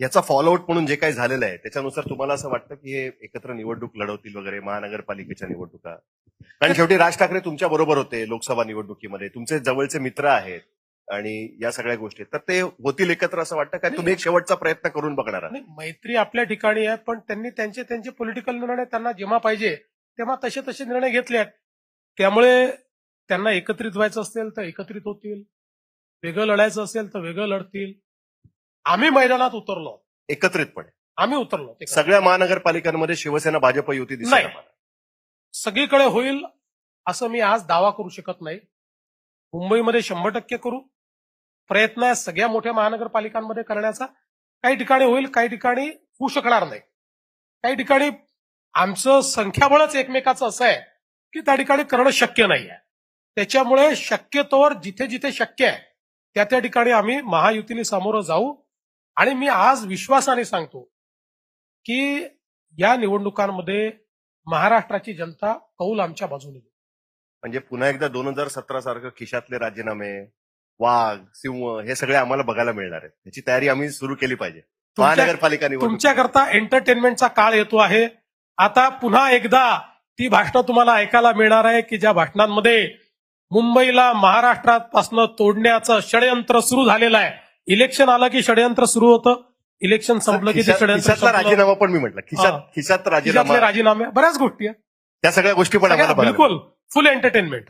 याचा फॉलोआउट म्हणून जे काही झालेलं आहे त्याच्यानुसार तुम्हाला असं वाटतं की हे एकत्र निवडणूक लढवतील वगैरे महानगरपालिकेच्या निवडणुका? कारण शेवटी राज ठाकरे तुमच्या बरोबर होते लोकसभा निवडणुकीमध्ये. तुमचे जवळचे मित्र आहेत आणि या सगळ्या गोष्टी तर ते होतील एकत्र असं वाटतं का? तुम्ही एक शेवटचा प्रयत्न करून बघणार आहात? मैत्री आपल्या ठिकाणी आहे पण त्यांनी त्यांचे त्यांचे पॉलिटिकल निर्णय त्यांना जेव्हा पाहिजे तेव्हा तसे तसे निर्णय घेतले आहेत. त्यामुळे त्यांना एकत्रित व्हायचं असेल तर एकत्रित होतील. वेगळं लढायचं असेल तर वेगळं लढतील. आम्ही मैदानात उतरलो. एकत्रितपणे. आम्ही उतरलो ते सगळ्या महानगरपालिकांमध्ये शिवसेना भाजप युती नाही. आम्हाला. सगळीकडे होईल असं मी आज दावा करू शकत नाही. मुंबईमध्ये शंभर टक्के करू. प्रयत्न आहे सगळ्या मोठ्या महानगरपालिकांमध्ये करण्याचा. काही ठिकाणी होईल काही ठिकाणी होऊ शकणार नाही. काही ठिकाणी आमचं संख्याबळच एकमेकाचं असं आहे की त्या ठिकाणी करणं शक्य नाही आहे. त्याच्यामुळे शक्यतोवर जिथे जिथे शक्य आहे त्या त्या ठिकाणी आम्ही महायुतीने सामोरं जाऊ. आणि मी आज विश्वासाने सांगतो की या निवडणुकांमध्ये महाराष्ट्राची जनता कौल आमच्या बाजूने. म्हणजे पुन्हा एकदा दोन हजार सतरा सारखं खिशातले राजीनामे वाघ सिंह हे सगळे आम्हाला बघायला मिळणार आहेत. त्याची तयारी आम्ही सुरू केली पाहिजे. तुमच्या- महानगरपालिका तुमच्याकरता एंटरटेनमेंटचा काळ येतो आहे. आता पुन्हा एकदा ती भाषणं तुम्हाला ऐकायला मिळणार आहे की ज्या भाषणांमध्ये मुंबईला महाराष्ट्रापासून तोडण्याचं षडयंत्र सुरू झालेलं आहे. इलेक्शन आलं की षडयंत्र सुरू होतं. इलेक्शन संपलं की ते षडयंत्र खिशातला संपलं. राजीनामा पण मी म्हटलं. खिशात हा. खिशात खिशातले राजीनामा राजीनामे बऱ्याच गोष्टी आहेत. त्या सगळ्या गोष्टी पण आम्हाला बघायला बिलकुल. फुल एंटरटेनमेंट